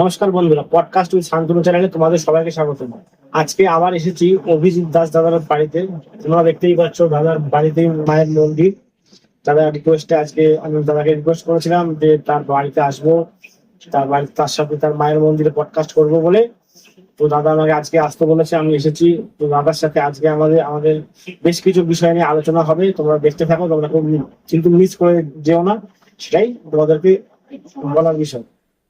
নমস্কার বন্ধুরা podcast with Shantanu চ্যানেলে তোমাদের সবাইকে স্বাগত আজকে আবার এসেছি অভিজিৎ দাস দাদার বাড়িতে। তোমরা দেখতেই পাচ্ছ দাদার বাড়িতে মায়ের মন্দির। দাদার রিকোয়েস্টে আজকে আমি দাদাকে রিকোয়েস্ট করেছিলাম যে তার বাড়িতে আসব, তার বাড়িতে তার সাথে তার মায়ের মন্দিরে পডকাস্ট করব বলে। তো দাদা আমাকে আজকে আসতে বলেছে, আমি এসেছি। তো দাদার সাথে আজকে আমাদের আমাদের বেশ কিছু বিষয় নিয়ে আলোচনা হবে। তোমরা দেখতে থাকো, তোমরা কিন্তু মিস করে যেও না। সেটাই তোমাদেরকে বলার বিষয়।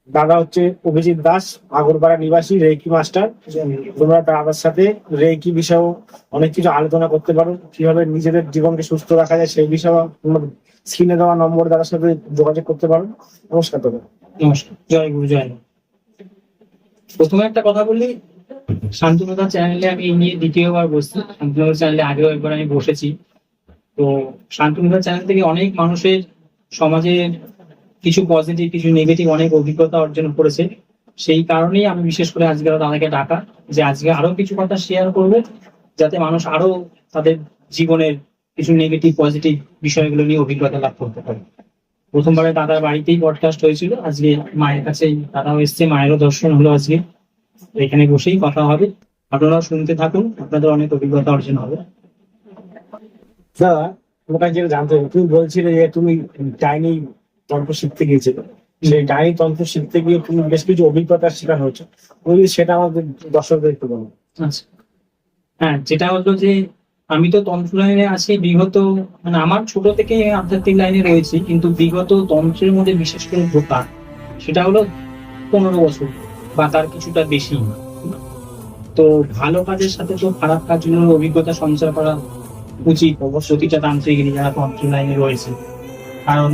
দাদা হচ্ছে অভিজিৎ দাস, আগরপাড়া নিবাসী রেকি মাস্টার। তোমরা দাদার সাথে রেকি বিষয়েও অনেক কিছু আলোচনা করতে পারো। কীভাবে নিজেদের জীবনকে সুস্থ রাখা যায় সেই বিষয়ে স্ক্রিনে দেওয়া নম্বর দাদার সাথে যোগাযোগ করতে পারো। নমস্কার দাদা। নমস্কার। জয় গুরু, জয় প্রথমে একটা কথা বলি, শান্তনুদা চ্যানেলে আমি এই নিয়ে দ্বিতীয়বার বসছি। শান্তনুদা চ্যানেলে আগেও একবার আমি বসেছি। তো শান্তনুদা চ্যানেল থেকে অনেক মানুষের সমাজের কিছু পজিটিভ কিছু নেগেটিভ অনেক অভিজ্ঞতা অর্জন করেছে। সেই কারণেই আমি বিশেষ করে আজকে তাদেরকে ডাকা, যে আজকে আরও কিছু কথা শেয়ার করবে, যাতে মানুষ আরও তাদের জীবনের কিছু নেগেটিভ পজিটিভ বিষয়গুলো নিয়ে অভিজ্ঞতা লাভ করতে পারে। প্রথমবারে দাদার বাড়িতেই পডকাস্ট হয়েছিল। আজকে মায়ের কাছে দাদাও এসছে, মায়েরও দর্শন হলো আজকে। এখানে বসেই কথা হবে। আপনারাও শুনতে থাকুন, আপনাদের অনেক অভিজ্ঞতা অর্জন হবে। দাদা তোমার কাছে জানতে তুমি বলছিলে যে তুমি ডাইনি তন্ত্র শিখতে গিয়েছিলে। সেই ডাইনি তন্ত্র শিখতে গিয়ে তুমি বেশ কিছু অভিজ্ঞতার শিকার হয়েছে। তুমি সেটা আমাদের দর্শকদের একটু বলো আচ্ছা। হ্যাঁ যেটা হলো যে আমি তো তন্ত্র লাইনে আছি, বিগত মানে আমার ছোট থেকে আধ্যাত্মিক লাইনে রয়েছি, কিন্তু বিগত তন্ত্রের মধ্যে বিশেষ করে ঢোকা সেটা হলো পনেরো বছর বা তার কিছুটা বেশি। তো ভালো কাজের সাথে তো খারাপ কাজগুলোর অভিজ্ঞতা সঞ্চার করা উচিত। প্রতিটা তান্ত্রিক যারা তন্ত্র লাইনে রয়েছে। কারণ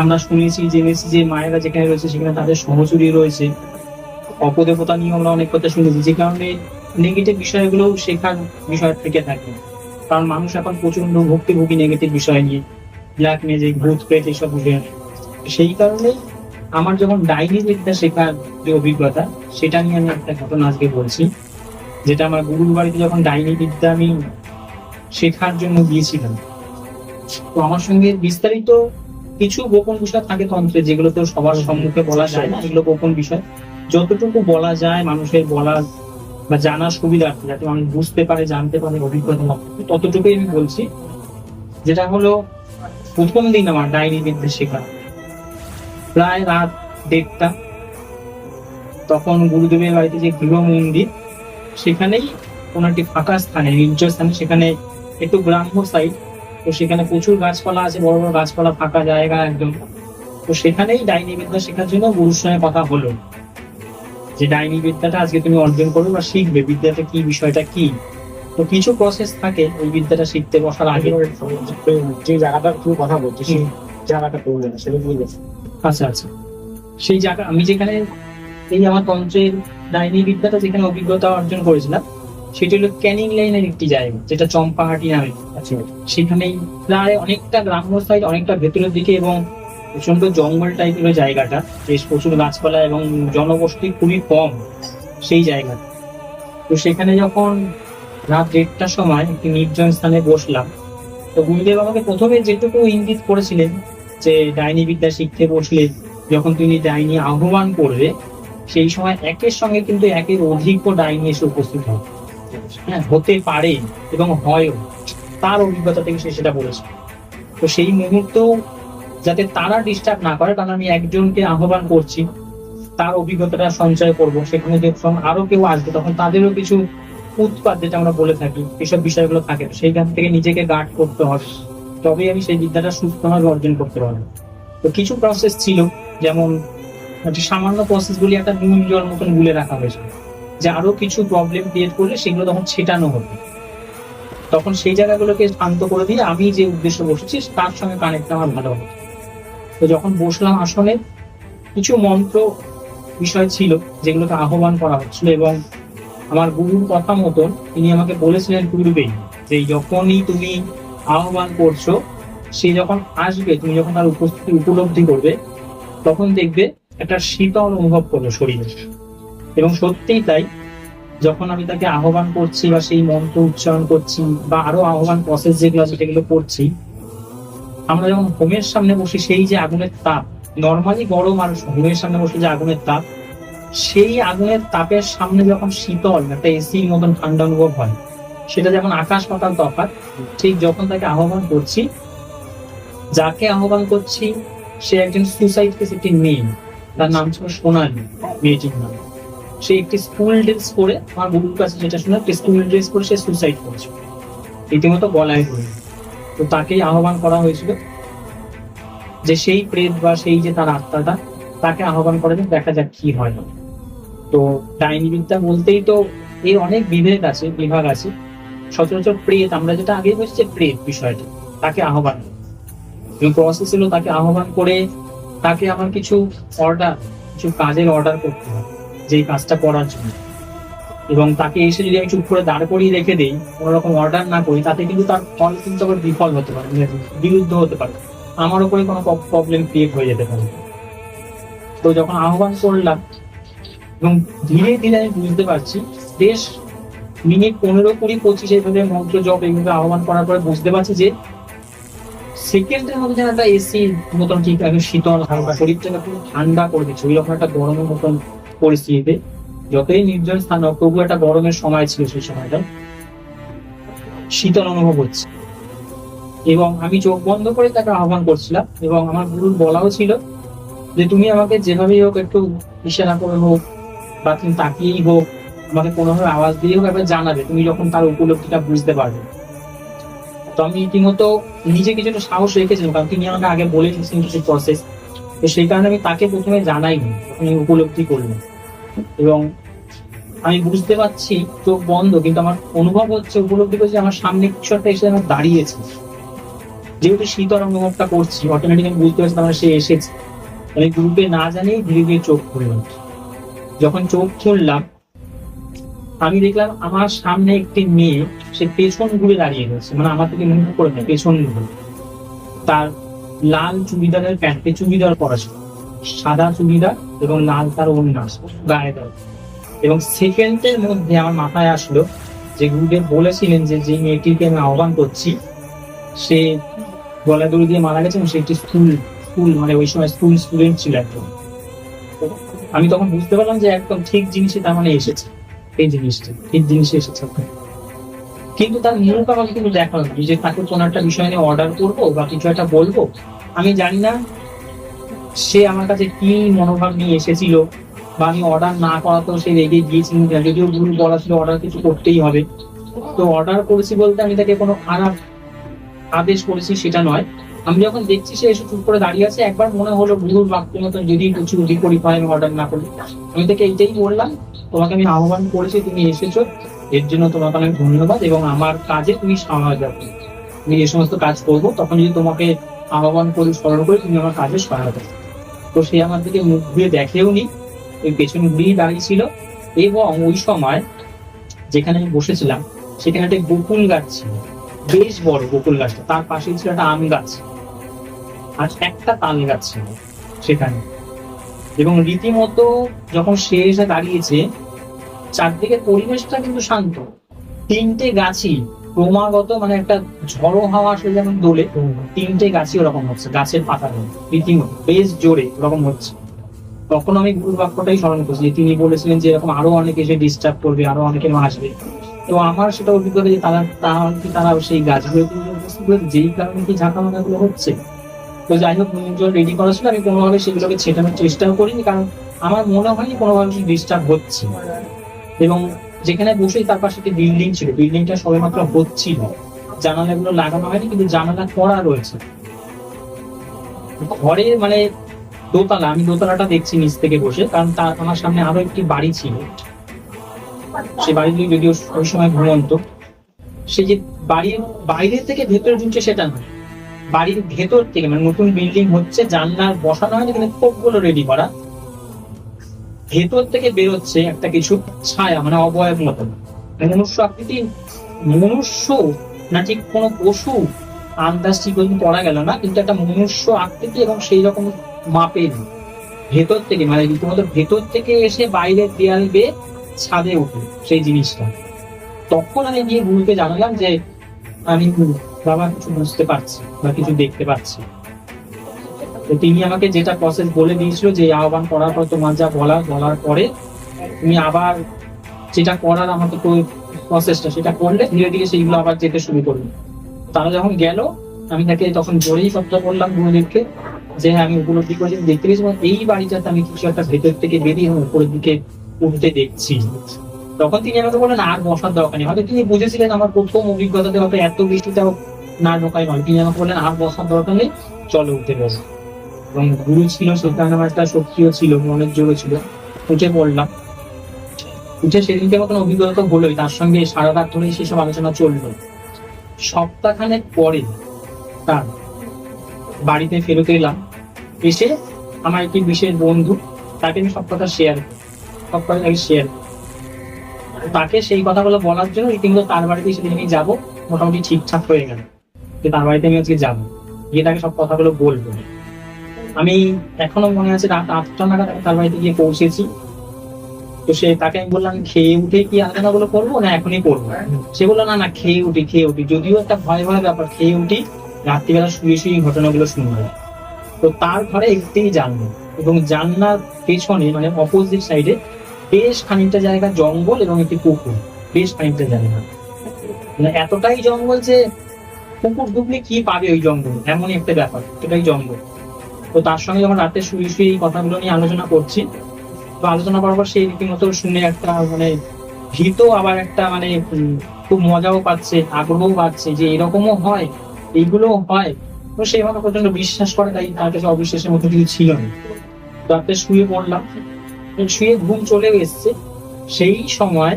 আমরা শুনেছি, জেনেছি যে মায়েরা যেখানে রয়েছে সেখানে তাদের সহচরী রয়েছে। অপদেবতা নিয়ে আমরা অনেক কথা শুনেছি, যে কারণে নেগেটিভ বিষয়গুলো শেখার বিষয় থেকে থাকে। কারণ মানুষ এখন প্রচণ্ড ভক্তিভোগী নেগেটিভ বিষয় নিয়ে ব্ল্যাক ম্যাজিক ভূত প্রেত এইসব সেই কারণে আমার যখন ডাইনি বিদ্যা শেখার যে অভিজ্ঞতা, সেটা নিয়ে আমি একটা ঘটনা আজকে বলছি, যেটা আমার গুরুর বাড়িতে যখন ডাইনি বিদ্যা আমি শেখার জন্য গিয়েছিলাম। তো আমার সঙ্গে বিস্তারিত কিছু গোপন বিষয় থাকে তন্ত্রে যেগুলো তো সবার সম্মুখে বলা যায় না এগুলো গোপন বিষয়। যতটুকু বলা যায় মানুষের বলার বা জানার সুবিধার্থে, যাতে মানুষ বুঝতে পারে, জানতে পারে, অভিজ্ঞতা ততটুকুই আমি বলছি। যেটা হলো, প্রথম দিন আমার ডাইনি বিদ্যা শেখা। প্রায় রাত দেড়টা, তখন গুরুদেবের বাড়িতে যে গৃহ মন্দির, সেখানেই কোনো একটি ফাঁকা স্থানে নির্জয় স্থানে, সেখানে একটু গ্রাম্য সাইড তো সেখানে প্রচুর গাছপালা আছে বড় বড় গাছপালা ফাঁকা জায়গা একদম। তো সেখানেই ডাইনি বিদ্যা শেখার জন্য গুরুর সঙ্গে কথা হলো। যে ডাইনি বিদ্যাটা আজকে তুমি অর্জন করবে বা শিখবে বিদ্যাটা কি বিষয়টা কি? তো কিছু প্রসেস থাকে ওই বিদ্যাটা শিখতে বসার আগে। যে জায়গাটা তুমি কথা বলছো সেই জায়গাটা করবে না সেটা বুঝবে আচ্ছা আচ্ছা। সেই জায়গা আমি যেখানে এই আমার তন্ত্রের ডাইনি বিদ্যাটা যেখানে অভিজ্ঞতা অর্জন করেছিলাম সেটি হলো ক্যানিং লাইনের একটি জায়গা, যেটা চম্পাহাটি নামে আচ্ছা সেখানেই প্রায় অনেকটা গ্রাম্য সাইড অনেকটা ভেতরের দিকে এবং প্রচণ্ড জঙ্গল টাইপের জায়গাটা। বেশ প্রচুর গাছপালা এবং জনবসতি খুবই কম সেই জায়গা তো সেখানে যখন রাত দেড়টার সময় একটি নির্জন স্থানে বসলাম, তো গুরুদেব আমাকে প্রথমে যেটুকু ইঙ্গিত করেছিলেন যে ডাইনি বিদ্যা শিখতে বসলে যখন তিনি ডাইনি আহ্বান করবে, সেই সময় একের সঙ্গে কিন্তু একের অধিক ডাইনি এসে উপস্থিত হবে। হ্যাঁ হতে পারে এবং হয়ও। তার অভিজ্ঞতা থেকে সে সেটা বলেছে। তো সেই মুহূর্ত যাতে তারা ডিস্টার্ব না করে কারণ আমি একজনকে আহ্বান করছি, তার অভিজ্ঞতাটা সঞ্চয় করব। সেখানে যখন আরও কেউ আসবে, তখন তাদেরও কিছু উৎপাদ যেটা আমরা বলে থাকি, এসব বিষয়গুলো থাকে। সেইখান থেকে নিজেকে গার্ড করতে হবে। তবেই আমি সেই বিদ্যাটা সুস্থভাবে অর্জন করতে পারব। তো কিছু প্রসেস ছিল, যেমন সামান্য প্রসেসগুলি একটা নুন মতন গুলে রাখা হয়েছিল যে আরও কিছু প্রবলেম ক্রিয়েট করলে সেগুলো তখন ছেটানো হবে। তখন সেই জায়গাগুলোকে শান্ত করে দিয়ে আমি যে উদ্দেশ্য বসেছি, তার সঙ্গে কানেক্ট আমার ভালো হবে। তো যখন বসলাম আসলে কিছু মন্ত্র বিষয় ছিল যেগুলোকে আহ্বান করা হচ্ছিল এবং আমার গুরুর কথা মতন তিনি আমাকে বলেছিলেন পূর্বেই যে যখনই তুমি আহ্বান করছ, সে যখন আসবে, তুমি যখন তার উপস্থিতি উপলব্ধি করবে, তখন দেখবে একটা শীতল অনুভব করবে শরীরে। এবং সত্যিই তাই, যখন আমি তাকে আহ্বান করছি বা সেই মন্ত্র উচ্চারণ করছি বা আরও আহ্বান প্রসেস যেগুলো আছে সেগুলো করছি, আমরা যখন হোমের সামনে বসি, সেই যে আগুনের তাপ নর্মালি গরম আর হোমের সামনে বসে যে আগুনের তাপ, সেই আগুনের তাপের সামনে যখন শীতল, একটা এসির মতন ঠান্ডা অনুভব হয়, সেটা যেমন আকাশ পাতাল তফাৎ, ঠিক যখন তাকে আহ্বান করছি, যাকে আহ্বান করছি, সে একজন সুসাইড কেস একটি মেয়ে, তার নাম ছিল সোনালী, মেয়েটির নাম। সে একটি স্কুল ড্রেস পরে আমার গুরুর কাছে যেটা শুনে একটি স্কুল ড্রেস পরে সে সুসাইড করেছে। রীতিমতো গলায় ধরে তো তাকেই আহ্বান করা হয়েছিল যে সেই প্রেত বা সেই যে তার আত্মাটা, তাকে আহ্বান করে দেখা যাক কি হয়। তো ডাইনি বিদ্যা বলতেই তো এর অনেক বিভেদ আছে, বিভাগ আছে। সচরাচর প্রেত, আমরা যেটা আগে বলছি যে প্রেত বিষয়টা, তাকে আহ্বান। এবং প্রসেস ছিল তাকে আহ্বান করে তাকে আমার কিছু অর্ডার কিছু কাজের অর্ডার করতে হবে। যেই কাজটা করার জন্য। এবং তাকে এসে যদি আমি চুপ করে দাঁড় করিয়ে রেখে দিই, কোনো রকম অর্ডার না করি, তাতে কিন্তু তার ফল কিন্তু আবার বিফল হতে পারে মানে বিরুদ্ধ হতে পারে। আমার উপরে কোনো প্রবলেম ক্রিয়েট হয়ে যেতে পারে। তো যখন আহ্বান করলাম, এবং ধীরে ধীরে আমি বুঝতে পারছি, বেশ মিনিট পনেরো কুড়ি পঁচিশ এইভাবে মন্ত্র জপ এইভাবে আহ্বান করার পরে বুঝতে পারছি যে সেকেন্ডের মধ্যে যেন একটা এসি মতন ঠিক শীতল হালকা, শরীরটা ঠান্ডা করে দিচ্ছে, ওই রকম একটা গরমের মতন পরিস্থিতিতে যতই নির্জন স্থান হোক তবু একটা গরমের সময় ছিল সেই সময়টা। শীতল অনুভব হচ্ছে। এবং আমি চোখ বন্ধ করে তাকে আহ্বান করছিলাম এবং আমার গুরুর বলাও ছিল যে, তুমি আমাকে যেভাবেই হোক একটু ইশারা করে হোক বা তুমি তাকিয়েই হোক, আমাকে কোনোভাবে আওয়াজ দিয়ে হোক একবার জানাবে। তুমি যখন তার উপলব্ধিটা বুঝতে পারবে। তো আমি রীতিমতো নিজে কিছুটা সাহস রেখেছিলাম, কারণ তিনি আমাকে আগে বলে দিয়েছেন কিছু প্রসেস তো সেই কারণে আমি তাকে প্রথমে জানাইনি আমি উপলব্ধি করলাম। এবং আমি বুঝতে পারছি চোখ বন্ধ, কিন্তু আমার অনুভব হচ্ছে উপলব্ধি করছি আমার সামনে কিছু একটা এসে আমার দাঁড়িয়েছে। যেহেতু শীতল অনুভবটা করছি অটোমেটিক আমি বুঝতে পারছি আমার সে এসেছে। আমি গ্রুপে না জানিয়ে ধীরে ধীরে চোখ খুললাম যখন চোখ খুললাম, আমি দেখলাম আমার সামনে একটি মেয়ে, সে পেছন ঘুরে দাঁড়িয়ে রয়েছে মানে আমার থেকে মুখ করে নেয়, পেছন ঘুরে। তার লাল চুড়িদারের প্যান্টে চুড়িদার পরা ছিল। সাদা চুড়িদার এবং লাল তার অন্যাস, গায়ে দেওয়া। এবং সেকেন্ডের মধ্যে আমার মাথায় আসলো যে গুরুদেব বলেছিলেন যে যে মেয়েটিকে আমি আহ্বান করছি, সে গলা দড়ি দিয়ে মারা গেছে সে একটি স্কুল স্কুল মানে ওই সময় স্কুল স্টুডেন্ট ছিল একদম আমি তখন বুঝতে পারলাম যে একদম ঠিক জিনিসই তার মানে এসেছে। এই জিনিসটা, ঠিক জিনিসই এসেছে। কিন্তু তার মুখ আমাকে কিন্তু দেখাল না যে তাকে কোনো একটা বিষয় নিয়ে অর্ডার করব বা কিছু একটা বলব, আমি জানি না সে আমার কাছে কি মনোভাব নিয়ে এসেছিল বা আমি অর্ডার না করাতেও সে রেগে গিয়েছিল। যদিও ভুল বলা ছিল অর্ডার কিছু করতেই হবে। তো অর্ডার করেছি বলতে আমি তাকে কোনো খারাপ আদেশ করেছি সেটা নয়। আমি যখন দেখছি সে এসে চুপ করে দাঁড়িয়ে আছে, একবার মনে হলো গুরুর বাক্য মতন যদি কিছু বিপরীত হয় আমি অর্ডার না করি। আমি তাকে এইটাই বললাম, তোমাকে আমি আহ্বান করেছি, তুমি এসেছ। এর জন্য তোমাকে অনেক ধন্যবাদ এবং আমার কাজে তুমি সহায়তা করো। আমি যে সমস্ত কাজ করব, তখন যদি তোমাকে আহ্বান করি, স্মরণ করে তুমি আমার কাজে সহায়তা। তো সে আমার দিকে মুখ ঘুরে দেখেও নি, ওই পেছন ঘুরেই দাঁড়িয়ে ছিল এবং ওই সময় যেখানে আমি বসেছিলাম, সেখানে একটা বকুল গাছ ছিল, বেশ বড় বকুল গাছটা। তার পাশে ছিল একটা আম গাছ। আর একটা তাল গাছ ছিল সেখানে। এবং রীতিমতো যখন সে এসে দাঁড়িয়েছে চারদিকের পরিবেশটা কিন্তু শান্ত। তিনটে গাছই ক্রমাগত মানে একটা ঝড়ো হাওয়া আসলে যেমন দোলে তিনটে গাছই ওরকম হচ্ছে গাছের পাতা রীতিমতো বেশ জোরে ওরকম হচ্ছে। তখন আমি গুরু বাক্যটাই স্মরণ করছি যে তিনি বলেছিলেন যে এরকম আরও অনেকে এসে ডিস্টার্ব করবে আরও অনেকে আসবে। তো আমার সেটা অভিজ্ঞতা যে তারা কি তারা সেই গাছগুলো যেই কারণে কি ঝাঁকা মাকাগুলো হচ্ছে। তো যাই হোক নির্জন রেডি করা ছিল আমি কোনোভাবে সেগুলোকে ছেটানোর চেষ্টাও করিনি কারণ আমার মনে হয়নি কোনোভাবে ডিস্টার্ব হচ্ছে। এবং যেখানে বসেই তার পাশে একটি বিল্ডিং ছিল। বিল্ডিংটা সবেমাত্র হচ্ছিল। জানালাগুলো লাগানো হয়নি, কিন্তু জানালা করা রয়েছে। ঘরে মানে দোতলা, আমি দোতলাটা দেখছি নিচ থেকে বসে, কারণ তার আমার সামনে আরও একটি বাড়ি ছিল। সে বাড়িগুলি যদিও ওই সময় ঘুমন্ত। সে যে বাড়ির বাইরে থেকে ভেতরে ঢুকছে সেটা নয়। বাড়ির ভেতর থেকে মানে নতুন বিল্ডিং হচ্ছে জানলার বসানো হয়নি, কিন্তু খোপগুলো রেডি করা। ভেতর থেকে বেরোচ্ছে একটা কিছু ছায়া মানে অবয়ব মতন মানে মনুষ্য আকৃতি, মনুষ্য না ঠিক কোনো পশু, আন্দাজ ঠিক পর্যন্ত পড়া গেল না, কিন্তু একটা মনুষ্য আকৃতি এবং সেই রকম মাপের ভেতর থেকে মানে রীতিমতো ভেতর থেকে এসে বাইরের দেয়াল বেয়ে ছাদে উঠে সেই জিনিসটা। তখন আমি গিয়ে গুরুকে জানালাম যে, আমি বাবা কিছু বুঝতে পারছি বা কিছু দেখতে পাচ্ছি তিনি আমাকে যেটা প্রসেস বলে দিয়েছিল যে আহ্বান করার পর তোমার যা বলার বলার পরে তুমি আবার যেটা করার আমাকে প্রসেসটা সেটা করলে, ধীরে ধীরে সেইগুলো আবার যেতে শুরু করল তারা যখন গেল, আমি তাকে তখন জোরেই শব্দ করলাম গুরুদেবকে যে হ্যাঁ আমি উপলব্ধি করেছি দেখতে পেয়েছি এই বাড়িটাতে আমি কিছু একটা ভেতর থেকে বেরিয়ে উপরের দিকে উঠতে দেখছি। তখন তিনি আমাকে বললেন, আর বসার দরকার নেই। হয়তো তিনি বুঝেছিলেন আমার প্রথম অভিজ্ঞতাতে হয়তো এত বৃষ্টিটাও না ঢোকাই নয়। তিনি আমাকে বললেন, আর বসার দরকার নেই, চলো উঠে বসো। এবং গুরু ছিল সেখানে আমার একটা শক্তিও ছিল, মনের জোরও ছিল। উঠে পড়লাম। উঠে সেদিনকে মতন অভিজ্ঞতা তো হলোই, তার সঙ্গে সারা রাত ধরেই সেসব আলোচনা চলল। সপ্তাহখানেক পরে তার বাড়িতে ফেরত এলাম। এসে আমার একটি বিশেষ বন্ধু, তাকে আমি সব কথা শেয়ার সব কথা তাকে শেয়ার তাকে সেই কথাগুলো বলার জন্য রীতিমতো তার বাড়িতে সেদিন আমি যাব। মোটামুটি ঠিকঠাক হয়ে গেল। যে তার বাড়িতে আমি আজকে যাব। গিয়ে তাকে সব কথাগুলো বলব। আমি এখনও মনে আছে রাত আটটা নাগাদ তার বাড়িতে গিয়ে পৌঁছেছি। তো সে তাকে আমি বললাম, খেয়ে উঠে কি আলোচনাগুলো করব না এখনই করব? সে বলল, না না, খেয়ে উঠি খেয়ে উঠি। যদিও একটা ভয় ভয় ব্যাপার, খেয়ে উঠি, রাত্রিবেলা শুয়ে শুয়ে ঘটনাগুলো শুনব। তো তার ঘরে একটিই জানলো এবং জানলার পেছনে মানে অপোজিট সাইডে বেশ খানিকটা জায়গা জঙ্গল এবং একটি পুকুর। বেশ খানিকটা জায়গা। মানে এতটাই জঙ্গল যে পুকুর ডুবলে কি পাবে ওই জঙ্গল? এমনই একটা ব্যাপার, এতটাই জঙ্গল। তো তার সঙ্গে যখন রাতে শুয়ে শুয়ে এই কথাগুলো নিয়ে আলোচনা করছি, তো আলোচনা করার পর সেই রীতিমতো শুনে একটা মানে ভীত আবার একটা মানে খুব মজাও পাচ্ছে, আগ্রহও পাচ্ছে যে এরকমও হয় এইগুলো হয়। তো সেই মতো প্রচণ্ড বিশ্বাস করে তাই তার কাছে অবিশ্বাসের মতো কিছু ছিল না। তো রাতে শুয়ে পড়লাম শুয়ে ঘুম চলে এসছে। সেই সময়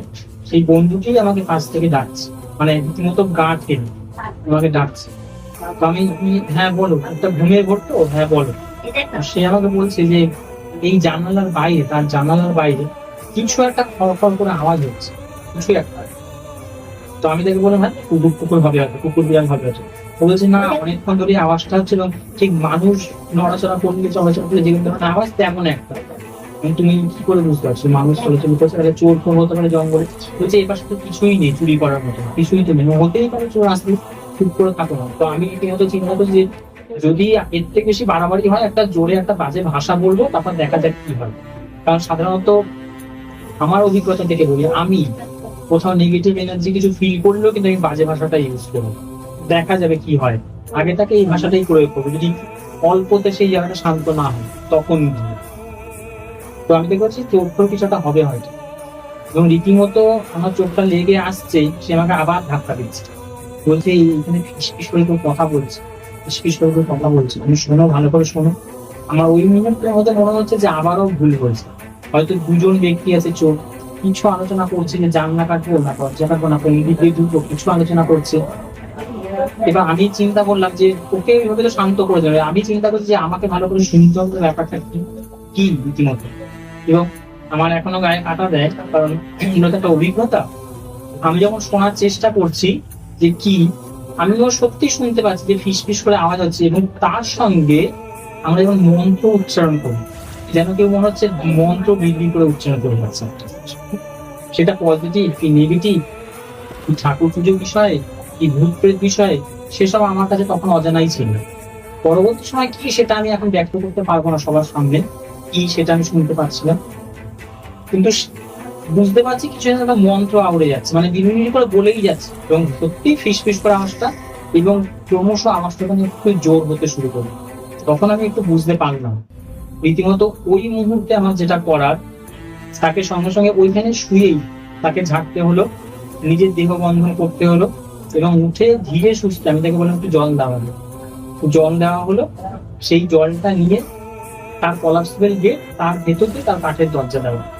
সেই বন্ধুটি আমাকে কাছ থেকে ডাকছে মানে রীতিমতো গা ঠেলে আমাকে ডাকছে। আমি হ্যাঁ বলো, একটা ঘুমিয়ে পড়তো হ্যাঁ বলো। সে আমাকে বলছে যে এই জানালার বাইরে, তার জানালার বাইরে কিছু একটা খড় করে আওয়াজ হচ্ছে, কিছু একটা। তো আমি তাকে বললাম হ্যাঁ কুকুর কুকুর হবে হয়তো কুকুর বিড়াল হবে হয়তো ও বলছে, না, অনেকক্ষণ ধরে আওয়াজটা হচ্ছে এবং ঠিক মানুষ নড়াচড়া করলে, চলাচল যেরকম ধরনের আওয়াজ তেমন একটা। এবং তুমি কি করে বুঝতে পারছ? মানুষ চলাচল করছে একটা চোর ফোর হতে পারে, জঙ্গলে। বলছে এই পাশে তো কিছুই নেই চুরি করার মতো, কিছুই তো নেই। হতেই পারে চোর আসলে চুপ করে থাকো না। তো আমি এটি রীতিমতো চিন্তা করছি যে যদি এর থেকে বেশি বাড়াবাড়ি হয়, একটা জোরে একটা বাজে ভাষা বলব, তারপর দেখা যাক কি হয়। কারণ সাধারণত আমার অভিজ্ঞতা থেকে বলি, আমি কোথাও নেগেটিভ এনার্জি কিছু ফিল করলেও কিন্তু আমি বাজে ভাষাটা ইউজ করব দেখা যাবে কি হয়। আগে তাকে এই ভাষাটাই প্রয়োগ করব। যদি অল্পতে সেই জায়গাটা শান্ত না হয়, তখন তো আমি দেখতে পাচ্ছি চোখটাও কিছুটা হবে হয়তো। এবং রীতিমতো আমার চোখটা লেগে আসছে, সে আমাকে আবার ধাক্কা দিচ্ছে। বলছে, এই, এখানে ফিসফিস করে কথা বলছে। কথা তুমি শোনো, ভালো করে শোনো। আমার ওই মধ্যে মনে হচ্ছে যে আবারও ভুল হয়েছে। হয়তো দুজন ব্যক্তি আছে, চোখ কিছু আলোচনা করছে যে জানলা না না দুটো কিছু আলোচনা করছে। এবার আমি চিন্তা করলাম যে ওকে এইভাবে তো শান্ত করে দেবে। আমি চিন্তা করছি যে আমাকে ভালো করে শুনতে হবে ব্যাপারটা কি কি রীতিমতো। এবং আমার এখনও গায়ে কাটা দেয়, কারণ এগুলো একটা অভিজ্ঞতা। আমি যখন শোনার চেষ্টা করছি যে কি আমি যখন সত্যি শুনতে পাচ্ছি যে ফিস ফিস করে আওয়াজ হচ্ছে এবং তার সঙ্গে আমরা যখন মন্ত্র উচ্চারণ করি। যেন কেউ মনে হচ্ছে মন্ত্র বৃদ্ধি করে উচ্চারণ করে যাচ্ছে সেটা পজিটিভ কি নেগেটিভ কি ঠাকুর পুজোর বিষয়ে? কি ভূত প্রেত বিষয়ে? সেসব আমার কাছে তখন অজানাই ছিল। পরবর্তী সময় কি সেটা আমি এখন ব্যক্ত করতে পারব না সবার সামনে। কি সেটা আমি শুনতে পাচ্ছিলাম। কিন্তু বুঝতে পারছি কিছু একটা মন্ত্র আউড়ে যাচ্ছে। মানে দিন দিন করে বলেই যাচ্ছে। এবং সত্যি ফিস ফিস করে আওয়াজটা এবং ক্রমশ আওয়াজটা মানে একটু জোর হতে শুরু করে তখন আমি একটু বুঝতে পারলাম। রীতিমতো ওই মুহূর্তে আমার যেটা করার, তাকে সঙ্গে সঙ্গে ওইখানে শুয়েই তাকে ঝাঁকতে হলো, নিজের দেহ বন্ধন করতে হলো এবং উঠে ধীরে সুস্থে আমি তাকে বললাম, একটু জল দেওয়া হলো জল দেওয়া হলো। সেই জলটা নিয়ে তার কলাপসিবল গেট তার ভেতর দিয়ে তার কাঠের দরজা দেওয়া।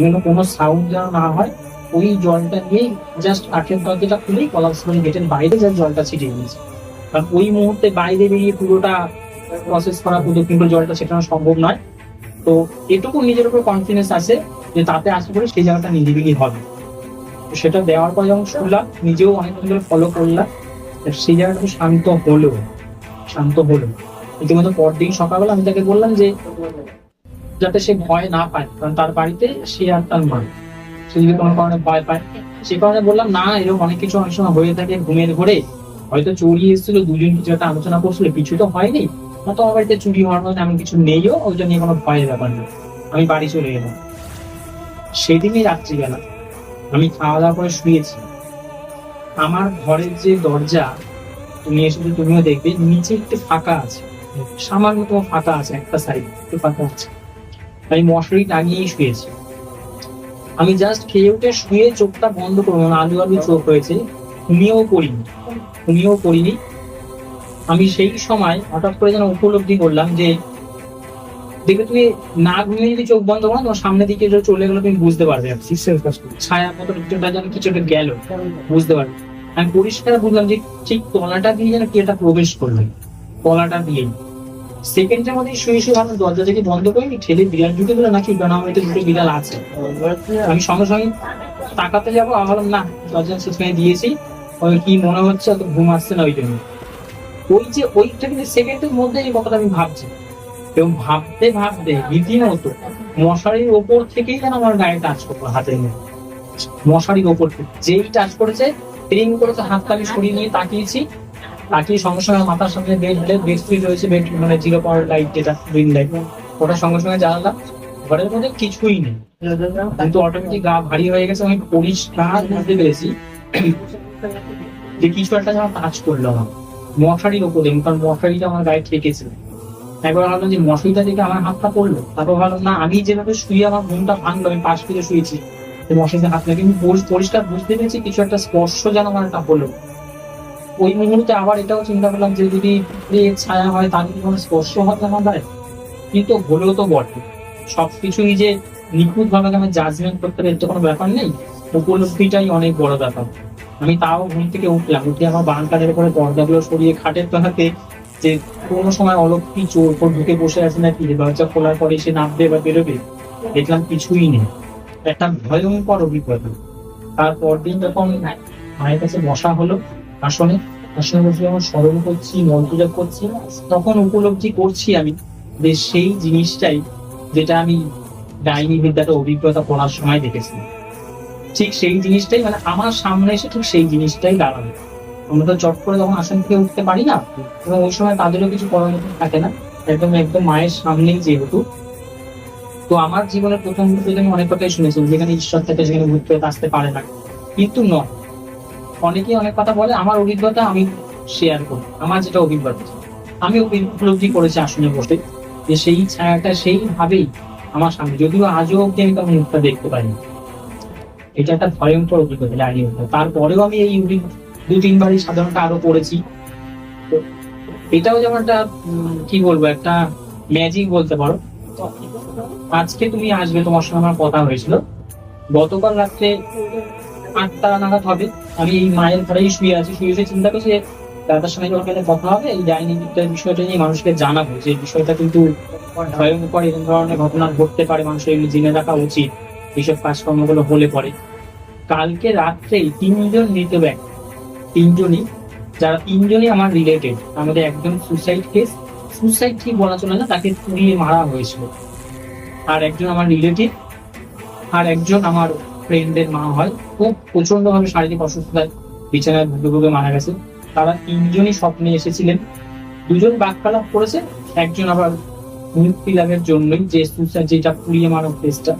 যেন কোনো সাউন্ড যেন না হয়, ওই জলটা নিয়েই জাস্ট কাঠের দরজাটা খুলেই কলাপসিবল গেটের বাইরে যা জলটা ছিটিয়ে দিয়েছে। কারণ ওই মুহূর্তে বাইরে বেরিয়ে পুরোটা প্রসেস করা পুরো কিন্তু জলটা ছেটানো সম্ভব নয়। তো এটুকু নিজের উপর কনফিডেন্স আছে যে তাতে আসে করে সেই জায়গাটা নিরিবিলি হবে। তো সেটা দেওয়ার পর যখন শুনলাম, নিজেও অনেকক্ষণ ধরে ফলো করলাম, তো সেই জায়গাটা খুব শান্ত হলো শান্ত হলো। ইতিমধ্যে পরদিন সকালবেলা আমি তাকে বললাম যে যাতে সে ভয় না পায়, কারণ তার বাড়িতে সে আর তার মা সে যদি কোনো কারণে ভয় পায়, সে কারণে বললাম, না, এরকম অনেক কিছু অনেক সময় হয়ে থাকে ঘুমের ঘরে। হয়তো চড়িয়ে এসেছিল, দুজন কিছু একটা আলোচনা করছিল, কিছু তো হয়নি। তো আমার বাড়িতে চুরি হওয়ার মতো এমন কিছু নেইও, ওই জন্য কোনো ভয়ের ব্যাপার নেই। আমি বাড়ি চলে গেলাম। সেদিনই রাত্রিবেলা আমি খাওয়া দাওয়া করে শুয়েছি। আমার ঘরের যে দরজা, তুমি এসে যদি তুমিও দেখবে, নিচে একটু ফাঁকা আছে। সামান্য তো ফাঁকা আছে, একটা সাইড একটু ফাঁকা আছে। আমি মশারি টাঙিয়েই শুয়েছি। আমি জাস্ট খেয়ে উঠে শুয়ে চোখটা বন্ধ করব। না আলু আলু চোখ হয়েছে। ঘুমিয়েও পড়িনি। ঘুমিয়েও পড়িনি। আমি সেই সময় হঠাৎ করে যেন উপলব্ধি করলাম যে দেখবে তুমি না ঘুমিয়ে যদি চোখ বন্ধ করো তোমার সামনের দিকে যে চলে গেলো তুমি বুঝতে পারবে। ছায়া মতো কিছুটা যেন কিছুটা গেল। বুঝতে পারবে। আমি পরিষ্কার বুঝলাম যে ঠিক তলাটা দিয়ে যেন কি এটা প্রবেশ করল। তলাটা দিয়ে সেকেন্ডের মধ্যে শুয়ে শুয়ে ভাবলাম, দরজা থেকে বন্ধ করিনি ঠেলে বিড়াল ঢুকে দিল নাকি কারণ দুটো বিড়াল আছে। আমি সঙ্গে সঙ্গে তাকাতে যাব, আমি না, দরজা সেখানে দিয়েছি। কি মনে হচ্ছে, অত ঘুম আসছে না ওই জন্য ওই যে ওইটা কিন্তু সেকেন্ডের মধ্যে এই কথাটা আমি ভাবছি। এবং ভাবতে ভাবতে রীতিমতো মশারির ওপর থেকেই যেন আমার গায়ে টাচ করব হাতের মধ্যে মশারির ওপর থেকে যেই টাচ করেছে ট্রিং করেছে হাতটা আমি সরিয়ে নিয়ে তাকিয়েছি। তাকিয়ে সঙ্গে সঙ্গে মাথার সামনে বেড বেড স্প্রিট রয়েছে বেড মানে জিরো পাওয়ার লাইট যেটা গ্রিন লাইট ওটা সঙ্গে সঙ্গে জ্বালালাম। ঘরের মধ্যে কিছুই নেই। কিন্তু অটোমেটিক গা ভারী হয়ে গেছে, আমি পরিষ্কার বুঝতে পেরেছি। যে কিছু একটা যেন টাচ করল আমার। মশারির ওপরে কারণ মশারিটা আমার গায়ে ঠেকেছিল একবার ভাবলাম যে মশারিটা থেকে আমার হাতটা পড়ল। তারপর ভাবলাম, না, আমি যেভাবে শুয়ে আমার ঘুমটা ভাঙলো, আমি পাশ ফিরে শুয়েছি। যে মশারিতে হাত লাগে কিন্তু পরিষ্কার বুঝতে পেরেছি, কিছু একটা স্পর্শ যেন আমার একটা হলো ওই মুহূর্তে আবার এটাও চিন্তা করলাম যে যদি ছায়া হয় তার কি কোনো স্পর্শ হবে আমার গায়ে? কিন্তু হলেও তো বটে। সবকিছুই যে নিখুঁত ভাবে আমি জাজমেন্ট করতে পারি তো কোনো ব্যাপার নেই। উপলব্ধিটাই অনেক বড় ব্যাপার। আমি তাও ঘুম থেকে উঠলাম, উঠে আমার বারান্দার উপরে পর্দাগুলো সরিয়ে খাটের তলাতে যে কোনো সময় অলক্ষী চোর উপর ঢুকে বসে আছে নাকি দরজা খোলার পরে সে নামবে বা বেরোবে, দেখলাম কিছুই নেই। একটা ভয়ঙ্কর অভিজ্ঞতা। তারপর দিন যখন মায়ের কাছে বসা হলো আসনে বসে যখন স্মরণ করছি মন পূজা করছি তখন উপলব্ধি করছি আমি যে সেই জিনিসটাই যেটা আমি ডাইনি বিদ্যাটা অভিজ্ঞতা পড়ার সময় দেখেছি। ঠিক সেই জিনিসটাই মানে আমার সামনে এসে ঠিক সেই জিনিসটাই দাঁড়াবে। আমরা তো চট করে তখন আসন থেকে উঠতে পারি না, এবং ওই সময় তাদেরও কিছু করার থাকে না, একদম একদম মায়ের সামনেই যেহেতু। তো আমার জীবনের প্রথম আমি অনেক কথাই শুনেছি, যেখানে ঈশ্বর থাকে, সেখানে ভূত আসতে পারে না। কিন্তু নয় অনেকেই অনেক কথা বলে, আমার অভিজ্ঞতা আমি শেয়ার করি। আমার যেটা অভিজ্ঞতা, আমি উপলব্ধি করেছি আসনে বসে যে সেই ছায়াটা সেইভাবেই আমার সামনে, যদিও আজও অব্দি আমি তার মুখটা দেখতে পাইনি। এটা একটা ভয়ঙ্কর অভিজ্ঞতা ডায়রি তারপরেও আমি এই দু তিনবারই সাধারণত আরও পড়েছি এটাও যেমন একটা কি বলব, একটা ম্যাজিক বলতে পারো। আজকে তুমি আসবে, তোমার সঙ্গে আমার কথা হয়েছিল। গতকাল রাত্রে আটটা নাগাদ হবে। আমি এই মায়ের ঘরেই শুয়ে আছি। শুয়ে শুয়ে চিন্তা করছি যে দাদার সঙ্গে যখন গেলে কথা হবে। এই ডাইনি বিদ্যার বিষয়টা নিয়ে মানুষকে জানাব। যে বিষয়টা কিন্তু ভয়ঙ্কর এরকম ধরনের ঘটনা ঘটতে পারে মানুষের, এগুলো জেনে রাখা উচিত। এইসব কাজকর্মগুলো হলে পরে। কালকে রাত্রেই তিনজন মৃত ব্যক্তি তিনজনই, যারা তিনজনই আমার রিলেটেড আমাদের একজন সুসাইড কেস সুসাইড ঠিক বলা চলে না, তাকে পুড়িয়ে মারা হয়েছিল। আর একজন আমার রিলেটিভ আর একজন আমার ফ্রেন্ডের মা হয়, খুব প্রচণ্ড ভাবে শারীরিক অসুস্থতায় বিছানায় ভুগে ভুগে মারা গেছে। তারা তিনজনই স্বপ্নে এসেছিলেন। দুজন বাক্যালাপ করেছে, একজন আবার মুক্তি লাভের জন্যই যে সুসাইড যেটা পুড়িয়ে মারা কেসটা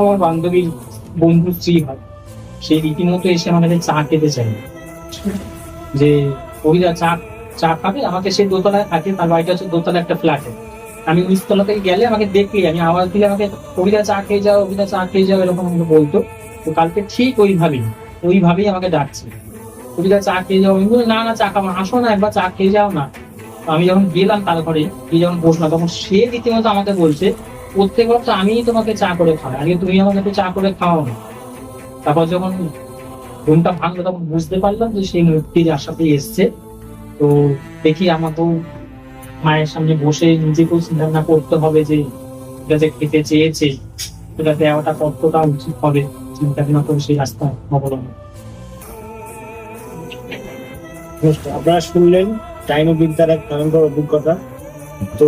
আমার বান্ধবীর বন্ধু স্ত্রী হয়। সেই রীতিমতো এসে আমাদের চা খেতে চাই যে ওইরা চা চা খাবে? আমাকে সে দোতলায় থাকে, তার বাড়িটা হচ্ছে দোতলা একটা ফ্ল্যাটে আমি থেকে গেলে আমাকে দেখলেই আমি আওয়াজ দিলে আমাকে, কবিতা চা খেয়ে যাও, কবিতা চা খেয়ে যাও, এরকম আমাকে বলতো। তো কালকে ঠিক ওইভাবেই ওইভাবেই আমাকে ডাকছে। কবিতা চা খেয়ে যাও, আমি না না, চা খাব আসো না, একবার চা খেয়ে যাও না। তো আমি যখন গেলাম তার ঘরে, গিয়ে যখন বসলাম, তখন সে রীতিমতো আমাকে বলছে, প্রত্যেক বছর আমিই তোমাকে চা করে খাওয়াই আগে তুমি আমাকে একটু চা করে খাওয়াও না। তারপর যখন ঘুমটা ভাঙলো, তখন বুঝতে পারলাম যে সেই যার সাথে এসছে। তো দেখি আমাকেও মায়ের সামনে বসে নিজেকেও চিন্তা ভাবনা করতে হবে যে, এটা যে খেতে চেয়েছে, এটা দেওয়াটা কতটা উচিত হবে? চিন্তা ভাবনা করে সেই রাস্তা অবলম্বন। আপনারা শুনলেন ডাইনো বিদ্যার এক ভয়ঙ্কর অভিজ্ঞতা। তো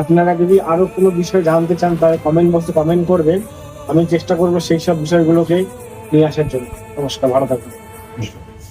আপনারা যদি আরও কোনো বিষয় জানতে চান, তাহলে কমেন্ট বক্সে কমেন্ট করবেন। আমি চেষ্টা করব সেই সব বিষয়গুলোকে নিয়ে আসার জন্য। নমস্কার, ভালো থাকুন।